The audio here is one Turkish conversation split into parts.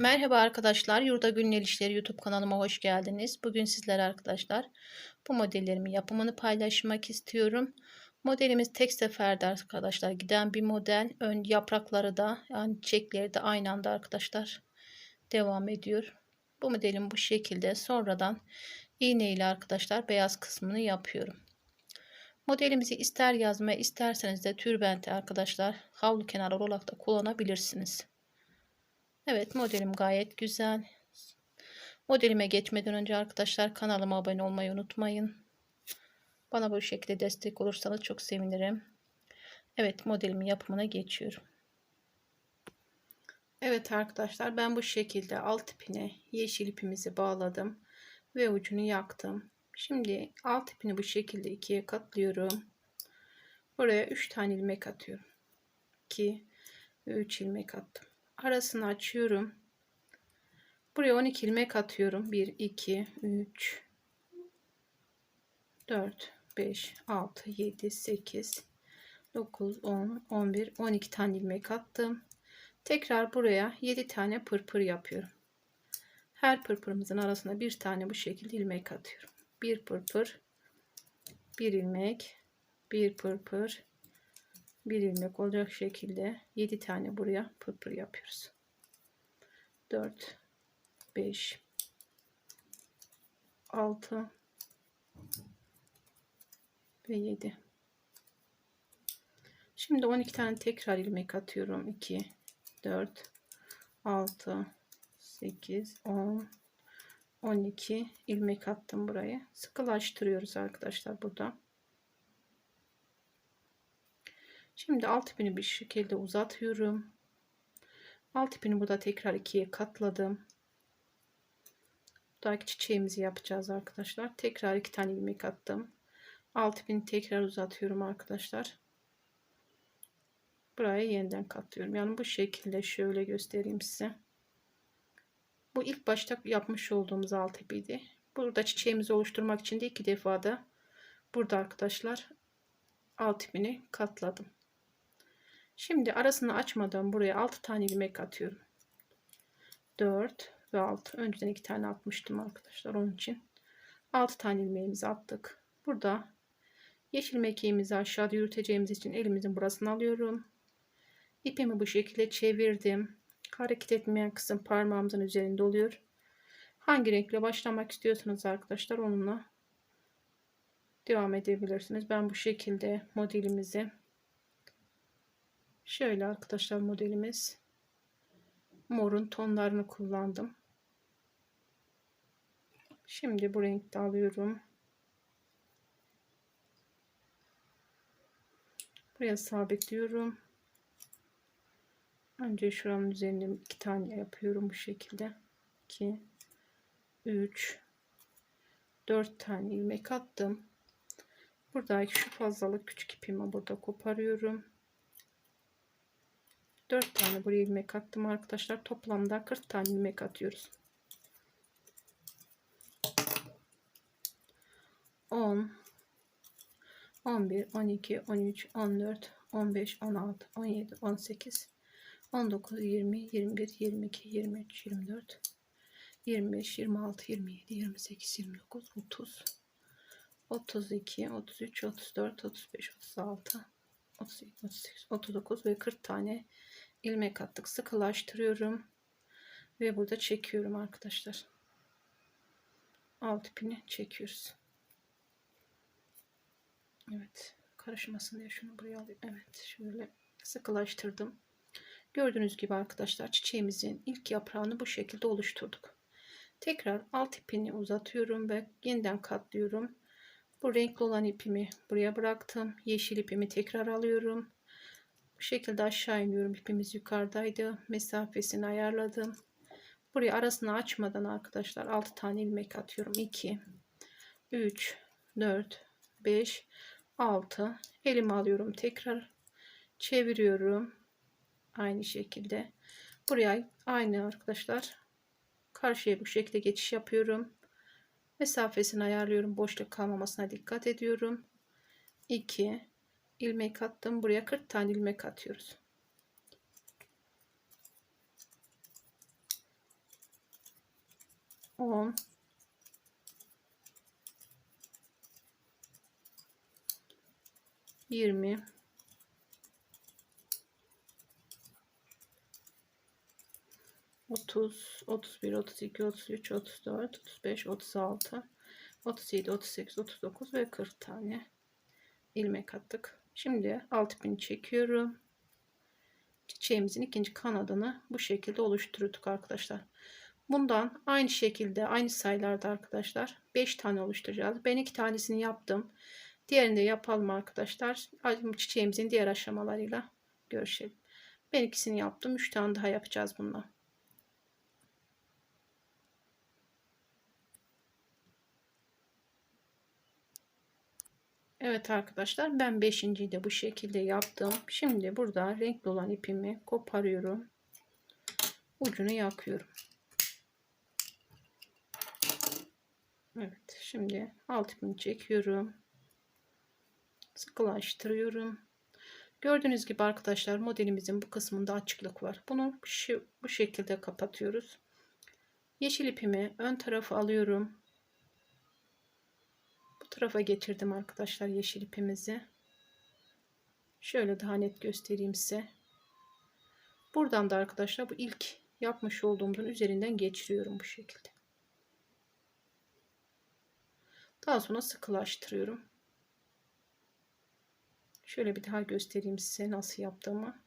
Merhaba arkadaşlar, Yurda Günlük İşleri YouTube kanalıma hoş geldiniz. Bugün sizlere arkadaşlar bu modellerimin yapımını paylaşmak istiyorum. Modelimiz tek seferde arkadaşlar giden bir model. Ön yaprakları da yani çiçekleri de aynı anda arkadaşlar devam ediyor. Bu modelim bu şekilde sonradan iğne ile arkadaşlar beyaz kısmını yapıyorum. Modelimizi ister yazmaya isterseniz de türbente arkadaşlar havlu kenarı olarak da kullanabilirsiniz. Evet modelim gayet güzel. Modelime geçmeden önce arkadaşlar kanalıma abone olmayı unutmayın. Bana bu şekilde destek olursanız çok sevinirim. Evet modelimin yapımına geçiyorum. Evet arkadaşlar ben bu şekilde alt ipine yeşil ipimizi bağladım ve ucunu yaktım. Şimdi alt ipini bu şekilde ikiye katlıyorum. Buraya 3 tane ilmek atıyorum. 2 ve 3 ilmek attım arasını açıyorum. Buraya 12 ilmek atıyorum. 1, 2, 3, 4, 5, 6, 7, 8, 9, 10, 11, 12 tane ilmek attım. Tekrar buraya 7 tane pırpır yapıyorum. Her pırpırımızın arasına bir tane bu şekilde ilmek atıyorum. Bir pırpır, bir ilmek, bir pırpır, bir ilmek olacak şekilde 7 tane buraya pırpır yapıyoruz. 4 5 6 ve 7 Şimdi 12 tane tekrar ilmek atıyorum. 2 4 6 8 10 12 ilmek attım buraya. Sıkılaştırıyoruz arkadaşlar burada. Şimdi alt ipini bir şekilde uzatıyorum. Alt ipini burada tekrar ikiye katladım. Buradaki çiçeğimizi yapacağız arkadaşlar. Tekrar iki tane ilmek attım. Alt ipini tekrar uzatıyorum arkadaşlar. Buraya yeniden katlıyorum. Yani bu şekilde şöyle göstereyim size. Bu ilk başta yapmış olduğumuz alt ipiydi. Burada çiçeğimizi oluşturmak için de iki defa da burada arkadaşlar alt ipini katladım. Şimdi arasını açmadan buraya 6 tane ilmek atıyorum. 4 ve 6. Önceden 2 tane atmıştım arkadaşlar onun için. 6 tane ilmeğimizi attık. Burada yeşil mekiğimizi aşağıda yürüteceğimiz için elimizin burasını alıyorum. İpimi bu şekilde çevirdim. Hareket etmeyen kısım parmağımızın üzerinde oluyor. Hangi renkle başlamak istiyorsanız arkadaşlar onunla devam edebilirsiniz. Ben bu şekilde modelimizi Şöyle arkadaşlar modelimiz. Morun tonlarını kullandım. Şimdi bu renkte alıyorum. Buraya sabitliyorum. Önce şuranın üzerine iki tane yapıyorum bu şekilde. 2 3 4 tane ilmek attım. Buradaki şu fazlalık küçük ipimi burada koparıyorum. 4 tane buraya ilmek attım arkadaşlar. Toplamda 40 tane ilmek atıyoruz. 10 11 12 13 14 15 16 17 18 19 20 21 22 23 24 25 26 27 28 29 30 32 33 34 35 36 37 38 39 ve 40 tane ilmek attık. Sıkılaştırıyorum ve burada çekiyorum arkadaşlar. Alt ipini çekiyoruz. Evet karışmasın diye şunu buraya alayım. Evet şöyle sıkılaştırdım. Gördüğünüz gibi arkadaşlar çiçeğimizin ilk yaprağını bu şekilde oluşturduk. Tekrar alt ipini uzatıyorum ve yeniden katlıyorum bu renkli olan ipimi buraya bıraktım yeşil ipimi tekrar alıyorum bu şekilde aşağı iniyorum. İpimiz yukarıdaydı. Mesafesini ayarladım. Buraya arasını açmadan arkadaşlar 6 tane ilmek atıyorum. 2 3 4 5 6 elimi alıyorum. Tekrar çeviriyorum. Aynı şekilde. Buraya aynı arkadaşlar. Karşıya bu şekilde geçiş yapıyorum. Mesafesini ayarlıyorum. Boşluk kalmamasına dikkat ediyorum. 2 ilmek attım. Buraya 40 tane ilmek atıyoruz. 10 20 30 31 32 33 34 35 36 37 38 39 ve 40 tane ilmek attık. Şimdi alt ipini çekiyorum. Çiçeğimizin ikinci kanadını bu şekilde oluşturduk arkadaşlar. Bundan aynı şekilde aynı sayılarda arkadaşlar 5 tane oluşturacağız. Ben iki tanesini yaptım. Diğerini de yapalım arkadaşlar. Çiçeğimizin diğer aşamalarıyla görüşelim. Ben ikisini yaptım. 3 tane daha yapacağız bundan. Evet arkadaşlar ben 5.yi de bu şekilde yaptım. Şimdi burada renkli olan ipimi koparıyorum. Ucunu yakıyorum. Evet şimdi alt ipimi çekiyorum. Sıkılaştırıyorum. Gördüğünüz gibi arkadaşlar modelimizin bu kısmında açıklık var. Bunu şu, bu şekilde kapatıyoruz. Yeşil ipimi ön tarafa alıyorum tarafa getirdim arkadaşlar yeşil ipimizi. Şöyle daha net göstereyim size. Buradan da arkadaşlar bu ilk yapmış olduğumuzun üzerinden geçiriyorum bu şekilde. Daha sonra sıkılaştırıyorum. Şöyle bir daha göstereyim size nasıl yaptığımı.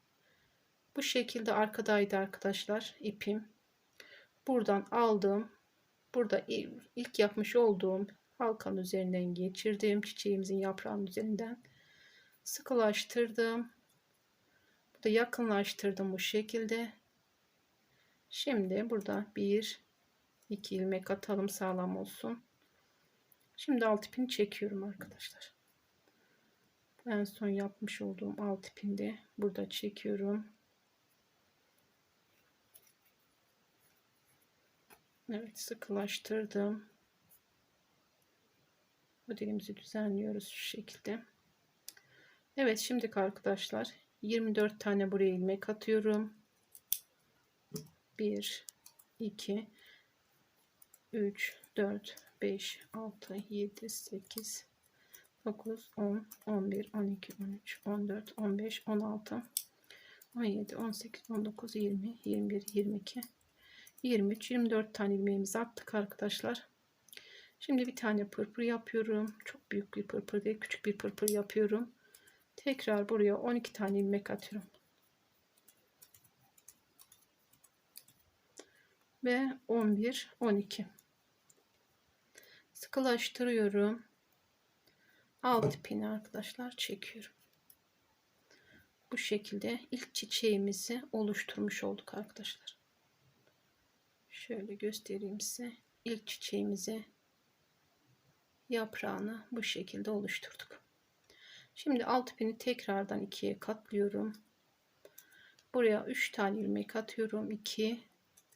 Bu şekilde arkadaydı arkadaşlar ipim. Buradan aldım. Burada ilk yapmış olduğum halkanın üzerinden geçirdim. Çiçeğimizin yaprağının üzerinden sıkılaştırdım. Burada yakınlaştırdım bu şekilde. Şimdi burada bir iki ilmek atalım sağlam olsun. Şimdi alt ipini çekiyorum arkadaşlar. En son yapmış olduğum alt ipinde burada çekiyorum. Evet sıkılaştırdım modelimizi düzenliyoruz şu şekilde. Evet şimdi arkadaşlar 24 tane buraya ilmek atıyorum. 1 2 3 4 5 6 7 8 9 10 11 12 13 14 15 16 17 18 19 20 21 22 23 24 tane ilmeğimizi attık arkadaşlar Şimdi bir tane pırpır yapıyorum. Çok büyük bir pırpır değil, küçük bir pırpır yapıyorum. Tekrar buraya 12 tane ilmek atıyorum. Ve 11, 12. Sıkılaştırıyorum. Alt ipini arkadaşlar çekiyorum. Bu şekilde ilk çiçeğimizi oluşturmuş olduk arkadaşlar. Şöyle göstereyim size. İlk çiçeğimizi yaprağını bu şekilde oluşturduk. Şimdi alt ipini tekrardan ikiye katlıyorum. Buraya 3 tane ilmek atıyorum. 2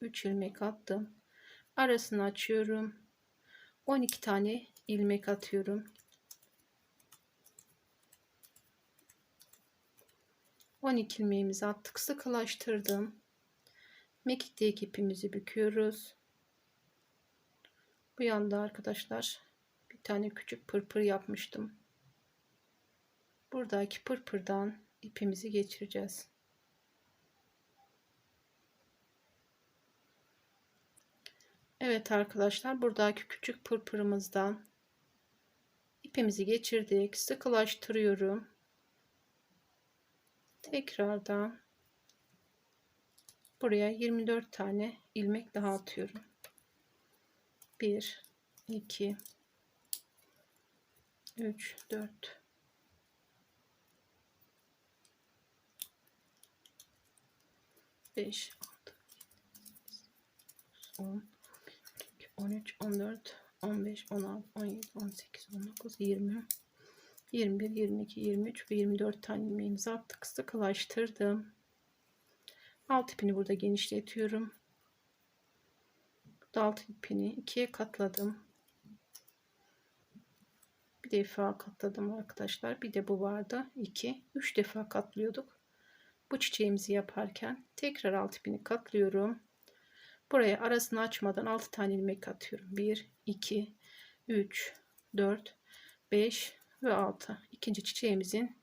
3 ilmek attım. Arasını açıyorum. 12 tane ilmek atıyorum. 12 ilmeğimizi attık. Sıkılaştırdım. Mekikteki ipimizi büküyoruz. Bu yanda arkadaşlar tane küçük pırpır yapmıştım. Buradaki pırpırdan ipimizi geçireceğiz. Evet arkadaşlar buradaki küçük pırpırımızdan ipimizi geçirdik. Sıkılaştırıyorum. Tekrardan buraya 24 tane ilmek daha atıyorum. 1 2 3 4 5 6 10 13 14 15 16 17 18 19 20 21 22 23 ve 24 tane ilmeğimizi attık. Sıkılaştırdım. Alt ipini burada genişletiyorum. Alt ipini ikiye katladım defa katladım arkadaşlar. Bir de bu vardı. 2 3 defa katlıyorduk. Bu çiçeğimizi yaparken tekrar alt ipini katlıyorum. Buraya arasını açmadan 6 tane ilmek atıyorum. 1, 2, 3, 4, 5 ve 6. İkinci çiçeğimizin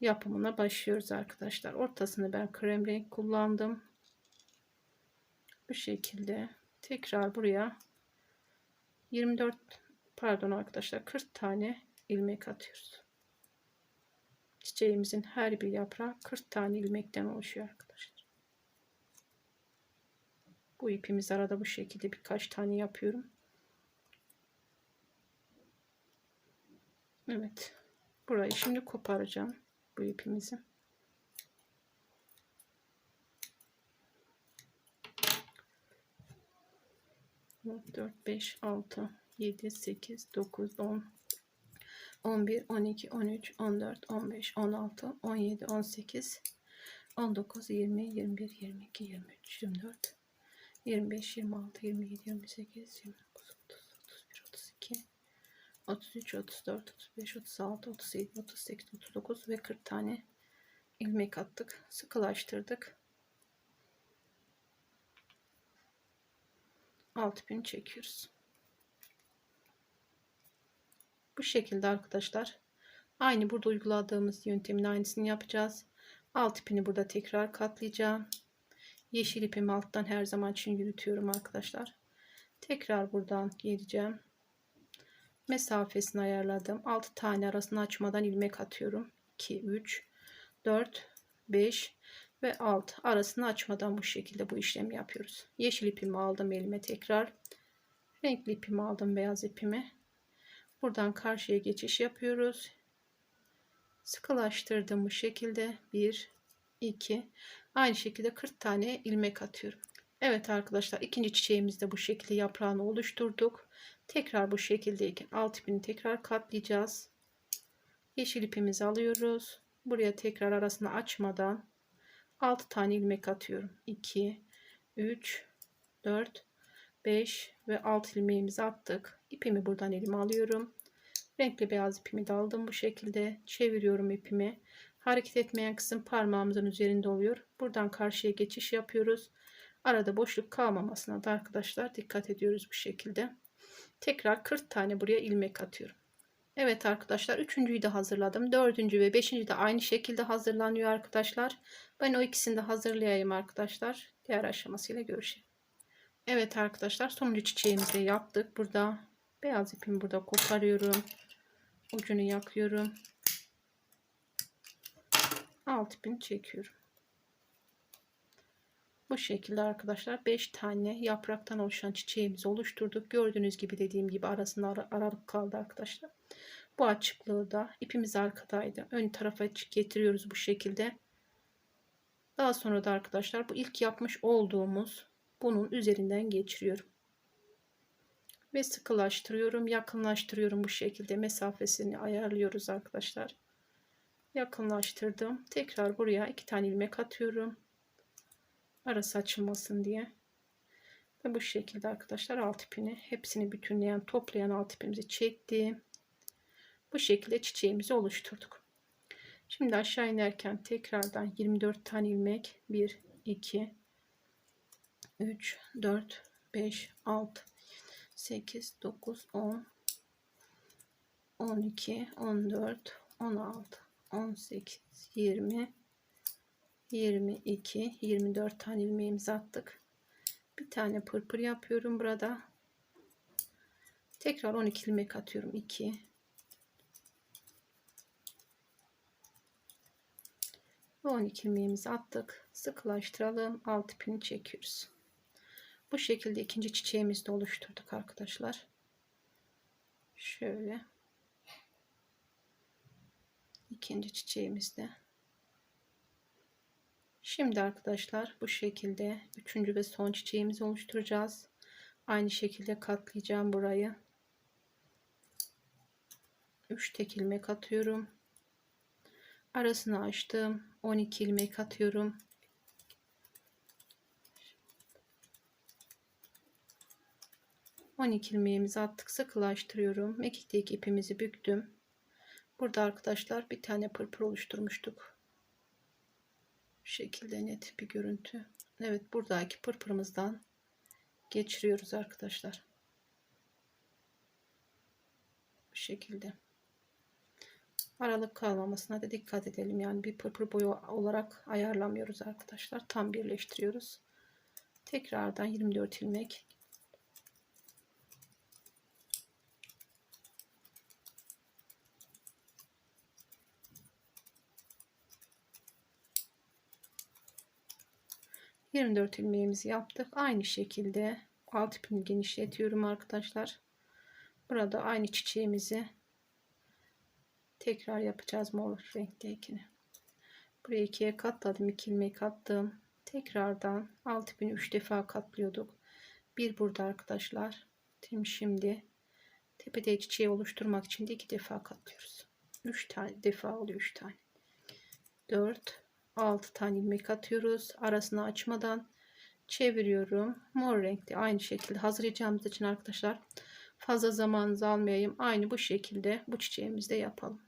yapımına başlıyoruz arkadaşlar. Ortasını ben krem renk kullandım. Bu şekilde tekrar buraya 24 pardon arkadaşlar 40 tane ilmek atıyoruz. Çiçeğimizin her bir yaprağı 40 tane ilmekten oluşuyor arkadaşlar. Bu ipimiz arada bu şekilde birkaç tane yapıyorum. Evet. Burayı şimdi koparacağım bu ipimizi. Dört, beş, altı, yedi, sekiz, dokuz, on, on bir, on iki, on üç, on dört, on beş, on altı, on yedi, on sekiz, on dokuz, yirmi, yirmi bir, yirmi iki, yirmi üç, yirmi dört, yirmi beş, yirmi altı, yirmi yedi, yirmi sekiz, yirmi dokuz, otuz, otuz bir, otuz iki, 33, 34, 35, 36, 37, 38, 39 ve 40 tane ilmek attık. Sıkılaştırdık. Alt ipini çekiyoruz. Bu şekilde arkadaşlar. Aynı burada uyguladığımız yöntemin aynısını yapacağız. Alt ipini burada tekrar katlayacağım. Yeşil ipimi alttan her zaman için yürütüyorum arkadaşlar. Tekrar buradan geleceğim mesafesini ayarladım. 6 tane arasını açmadan ilmek atıyorum. 2, 3, 4, 5 ve 6 arasını açmadan bu şekilde bu işlemi yapıyoruz. Yeşil ipimi aldım elime tekrar. Renkli ipimi aldım beyaz ipimi. Buradan karşıya geçiş yapıyoruz. Sıkılaştırdım bu şekilde. 1, 2, aynı şekilde 40 tane ilmek atıyorum. Evet arkadaşlar ikinci çiçeğimizde bu şekilde yaprağını oluşturduk. Tekrar bu şekildeyken alt ipini tekrar katlayacağız. Yeşil ipimizi alıyoruz. Buraya tekrar arasını açmadan 6 tane ilmek atıyorum. 2, 3, 4, 5 ve 6 ilmeğimizi attık. İpimi buradan elime alıyorum. Renkli beyaz ipimi de aldım bu şekilde. Çeviriyorum ipimi. Hareket etmeyen kısım parmağımızın üzerinde oluyor. Buradan karşıya geçiş yapıyoruz. Arada boşluk kalmamasına da arkadaşlar dikkat ediyoruz bu şekilde. Tekrar 40 tane buraya ilmek atıyorum. Evet arkadaşlar üçüncüyü de hazırladım. Dördüncü ve beşinci de aynı şekilde hazırlanıyor arkadaşlar. Ben o ikisini de hazırlayayım arkadaşlar. Diğer aşamasıyla görüşelim. Evet arkadaşlar sonuncu çiçeğimizi yaptık. Burada beyaz ipimi burada koparıyorum. Ucunu yakıyorum. Alt ipini çekiyorum. Bu şekilde arkadaşlar 5 tane yapraktan oluşan çiçeğimizi oluşturduk. Gördüğünüz gibi dediğim gibi arasında ar aralık kaldı arkadaşlar. Bu açıklığı da ipimiz arkadaydı. Ön tarafa getiriyoruz bu şekilde. Daha sonra da arkadaşlar bu ilk yapmış olduğumuz bunun üzerinden geçiriyorum. Ve sıkılaştırıyorum, yakınlaştırıyorum bu şekilde mesafesini ayarlıyoruz arkadaşlar. Yakınlaştırdım. Tekrar buraya iki tane ilmek atıyorum arası açılmasın diye. Ve bu şekilde arkadaşlar alt ipini hepsini bütünleyen toplayan alt ipimizi çektim. Bu şekilde çiçeğimizi oluşturduk. Şimdi aşağı inerken tekrardan 24 tane ilmek 1 2 3 4 5 6 8 9 10 12 14 16 18 20 22 24 tane ilmeğimizi attık. Bir tane pırpır yapıyorum burada. Tekrar 12 ilmek atıyorum. 2 ve 12 ilmeğimizi attık. Sıkılaştıralım. Alt ipini çekiyoruz bu şekilde ikinci çiçeğimizi de oluşturduk arkadaşlar şöyle ikinci çiçeğimizde Şimdi arkadaşlar bu şekilde üçüncü ve son çiçeğimizi oluşturacağız. Aynı şekilde katlayacağım burayı. 3 tek ilmek atıyorum. Arasını açtım. 12 ilmek atıyorum. On iki ilmeğimizi attık sıkılaştırıyorum. Mekikteki ipimizi büktüm. Burada arkadaşlar bir tane pırpır oluşturmuştuk. Bu şekilde net bir görüntü. Evet buradaki pırpırımızdan geçiriyoruz arkadaşlar. Bu şekilde. Aralık kalmamasına da dikkat edelim. Yani bir pırpır boyu olarak ayarlamıyoruz arkadaşlar. Tam birleştiriyoruz. Tekrardan 24 ilmek 24 ilmeğimizi yaptık. Aynı şekilde alt ipimi genişletiyorum arkadaşlar. Burada aynı çiçeğimizi tekrar yapacağız mor renktekini. Buraya ikiye katladım. 2 ilmek attım. Tekrardan alt ipini 3 defa katlıyorduk. Bir burada arkadaşlar. Şimdi tepede çiçeği oluşturmak için de iki defa katlıyoruz. 3 tane defa oluyor 3 tane. 4 6 tane ilmek atıyoruz. Arasını açmadan çeviriyorum. Mor renkte aynı şekilde hazırlayacağımız için arkadaşlar fazla zamanınızı almayayım. Aynı bu şekilde bu çiçeğimizde yapalım.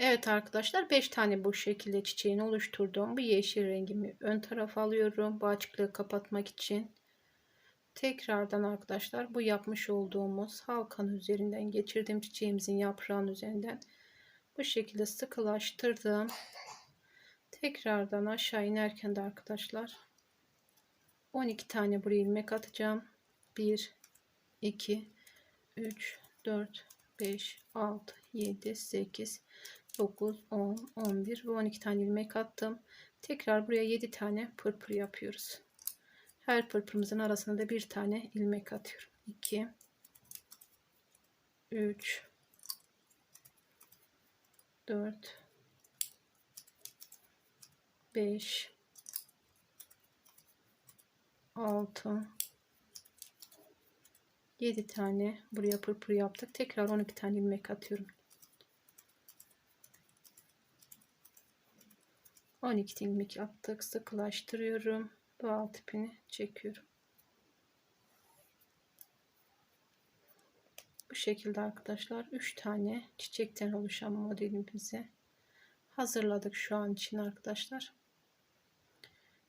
Evet arkadaşlar 5 tane bu şekilde çiçeğini oluşturdum. Bu yeşil rengimi ön tarafa alıyorum. Bu açıklığı kapatmak için. Tekrardan arkadaşlar bu yapmış olduğumuz halkanın üzerinden geçirdiğim çiçeğimizin yaprağının üzerinden bu şekilde sıkılaştırdım. Tekrardan aşağı inerken de arkadaşlar 12 tane buraya ilmek atacağım. 1 2 3 4 5 6 7 8 9 10 11 ve 12 tane ilmek attım. Tekrar buraya 7 tane pırpır yapıyoruz. Her pırpırımızın arasına da bir tane ilmek atıyorum. 2 3 4 5 6 7 tane buraya pırpır yaptık. Tekrar 12 tane ilmek atıyorum. 12 ilmek attık. Sıkılaştırıyorum. Bu alt ipini çekiyorum. Şekilde arkadaşlar 3 tane çiçekten oluşan modelimizi hazırladık şu an için arkadaşlar.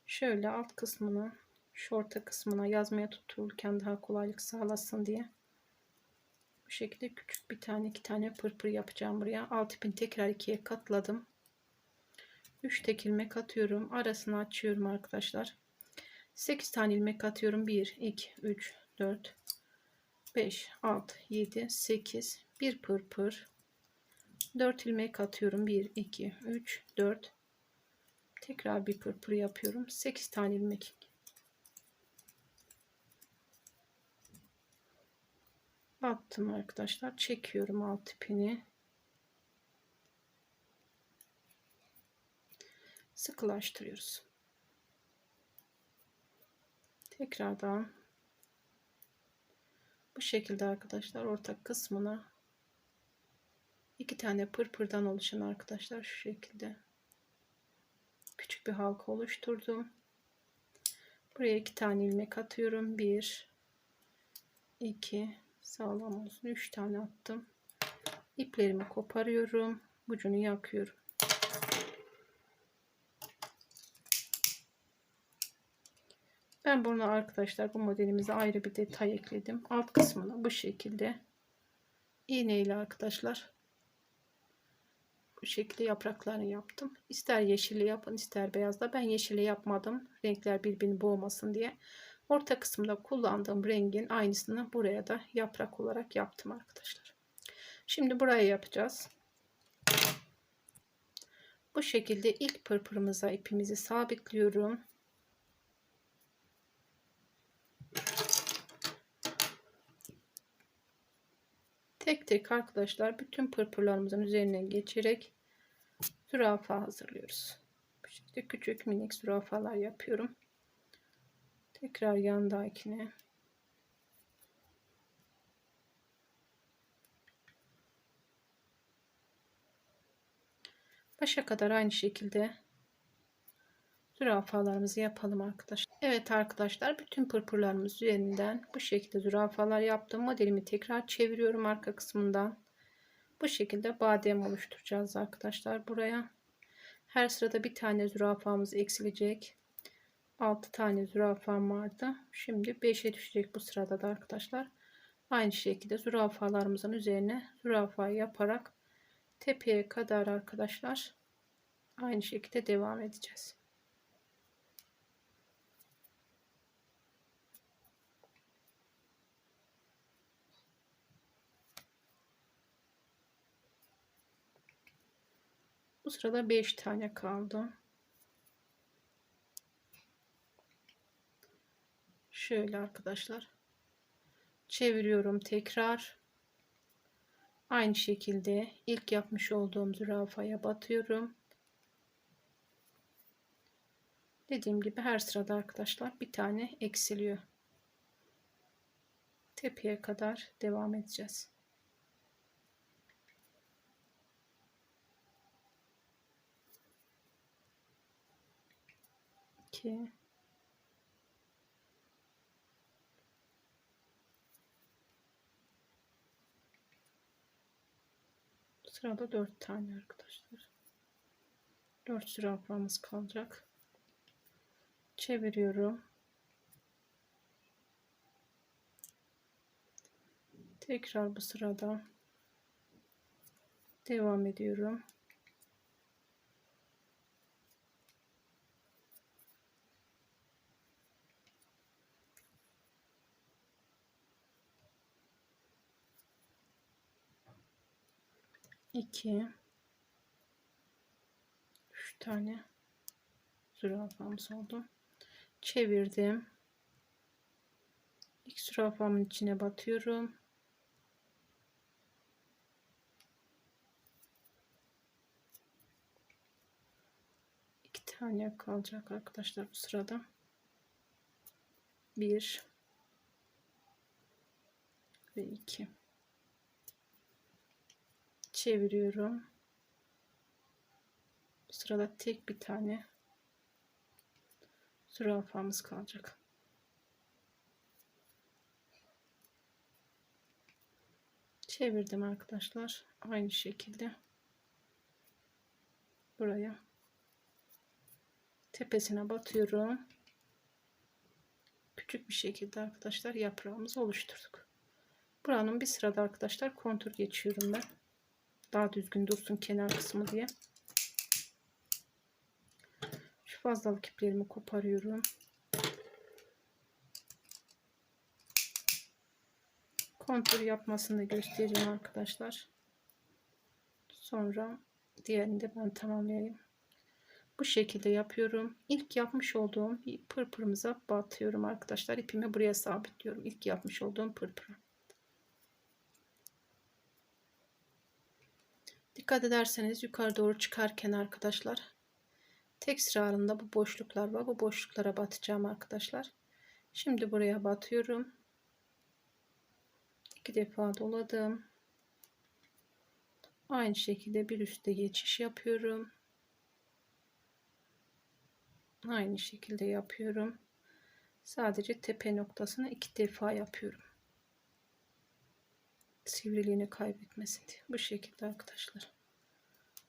Şöyle alt kısmını şu orta kısmına yazmaya tuttururken daha kolaylık sağlasın diye bu şekilde küçük bir tane iki tane pırpır yapacağım buraya. Alt ipini tekrar ikiye katladım. 3 tek ilmek atıyorum. Arasını açıyorum arkadaşlar. 8 tane ilmek atıyorum. 1 2 3 4 5 6 7 8 bir pırpır 4 ilmek atıyorum. 1 2 3 4 tekrar bir pırpır yapıyorum. 8 tane ilmek. Attım arkadaşlar. Çekiyorum alt ipini sıkılaştırıyoruz. Tekrardan bu şekilde arkadaşlar ortak kısmına iki tane pırpırdan oluşan arkadaşlar şu şekilde küçük bir halka oluşturdum. Buraya iki tane ilmek atıyorum. Bir, iki, sağlam olsun. Üç tane attım. İplerimi koparıyorum. Ucunu yakıyorum. Ben bunu arkadaşlar bu modelimize ayrı bir detay ekledim. Alt kısmına bu şekilde iğne ile arkadaşlar bu şekilde yapraklarını yaptım. İster yeşili yapın ister beyazla. Ben yeşili yapmadım. Renkler birbirini boğmasın diye. Orta kısımda kullandığım rengin aynısını buraya da yaprak olarak yaptım arkadaşlar. Şimdi buraya yapacağız. Bu şekilde ilk pırpırımıza ipimizi sabitliyorum. Tek tek arkadaşlar bütün pırpırlarımızın üzerinden geçerek zürafa hazırlıyoruz. Bu şekilde küçük minik zürafalar yapıyorum. Tekrar yandakine başa kadar aynı şekilde zürafalarımızı yapalım arkadaşlar. Evet arkadaşlar bütün pırpırlarımız üzerinden bu şekilde zürafalar yaptım. Modelimi tekrar çeviriyorum arka kısmından. Bu şekilde badem oluşturacağız arkadaşlar buraya. Her sırada bir tane zürafamız eksilecek. 6 tane zürafam vardı. Şimdi 5'e düşecek bu sırada da arkadaşlar. Aynı şekilde zürafalarımızın üzerine zürafa yaparak tepeye kadar arkadaşlar aynı şekilde devam edeceğiz. Bu sırada 5 tane kaldı. Şöyle arkadaşlar. Çeviriyorum tekrar. Aynı şekilde ilk yapmış olduğum zürafaya batıyorum. Dediğim gibi her sırada arkadaşlar bir tane eksiliyor. Tepeye kadar devam edeceğiz. 2 Sırada 4 tane arkadaşlar. 4 zürafamız kalacak. Çeviriyorum. Tekrar bu sırada devam ediyorum. 2 3 tane zürafamız oldu. Çevirdim. İlk zürafamın içine batıyorum. İki tane kalacak arkadaşlar bu sırada. Bir ve iki çeviriyorum. Bu sırada tek bir tane zürafamız kalacak. Çevirdim arkadaşlar. Aynı şekilde buraya tepesine batıyorum. Küçük bir şekilde arkadaşlar yaprağımızı oluşturduk. Buranın bir sırada arkadaşlar kontur geçiyorum ben. Daha düzgün dursun kenar kısmı diye. Şu fazlalık iplerimi koparıyorum. Kontur yapmasını da göstereyim arkadaşlar. Sonra diğerini de ben tamamlayayım. Bu şekilde yapıyorum. İlk yapmış olduğum pırpırımıza batıyorum arkadaşlar. İpimi buraya sabitliyorum. İlk yapmış olduğum pırpırı. Dikkat ederseniz yukarı doğru çıkarken arkadaşlar tek sıra halinde bu boşluklar var. Bu boşluklara batacağım arkadaşlar. Şimdi buraya batıyorum. İki defa doladım. Aynı şekilde bir üstte geçiş yapıyorum. Aynı şekilde yapıyorum. Sadece tepe noktasını iki defa yapıyorum sivriliğini kaybetmesin diye. Bu şekilde arkadaşlar.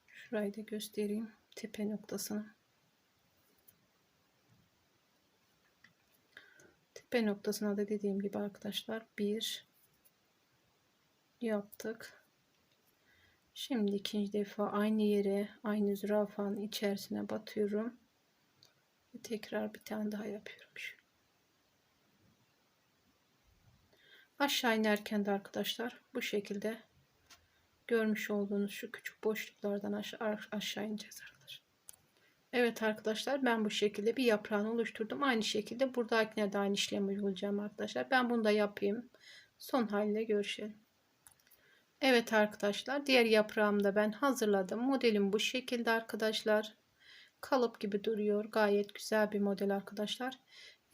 Şurayı da göstereyim. Tepe noktasını. Tepe noktasına da dediğim gibi arkadaşlar bir yaptık. Şimdi ikinci defa aynı yere aynı zürafanın içerisine batıyorum. Tekrar bir tane daha yapıyorum. Şu. Aşağı inerken de arkadaşlar bu şekilde görmüş olduğunuz şu küçük boşluklardan aşağı, aşağı ineceğiz arkadaşlar. Evet arkadaşlar ben bu şekilde bir yaprağını oluşturdum. Aynı şekilde buradakine de aynı işlemi uygulayacağım arkadaşlar. Ben bunu da yapayım. Son haliyle görüşelim. Evet arkadaşlar diğer yaprağımı da ben hazırladım. Modelim bu şekilde arkadaşlar. Kalıp gibi duruyor. Gayet güzel bir model arkadaşlar.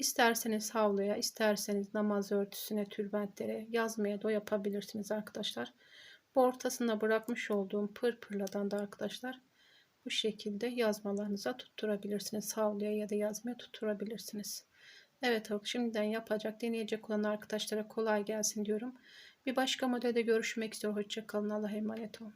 İsterseniz havluya, isterseniz namaz örtüsüne, tülbentlere yazmaya da yapabilirsiniz arkadaşlar. Bu ortasında bırakmış olduğum pırpırladan da arkadaşlar bu şekilde yazmalarınıza tutturabilirsiniz. Havluya ya da yazmaya tutturabilirsiniz. Evet şimdiden yapacak, deneyecek olan arkadaşlara kolay gelsin diyorum. Bir başka modelde görüşmek üzere. Hoşçakalın. Allah'a emanet olun.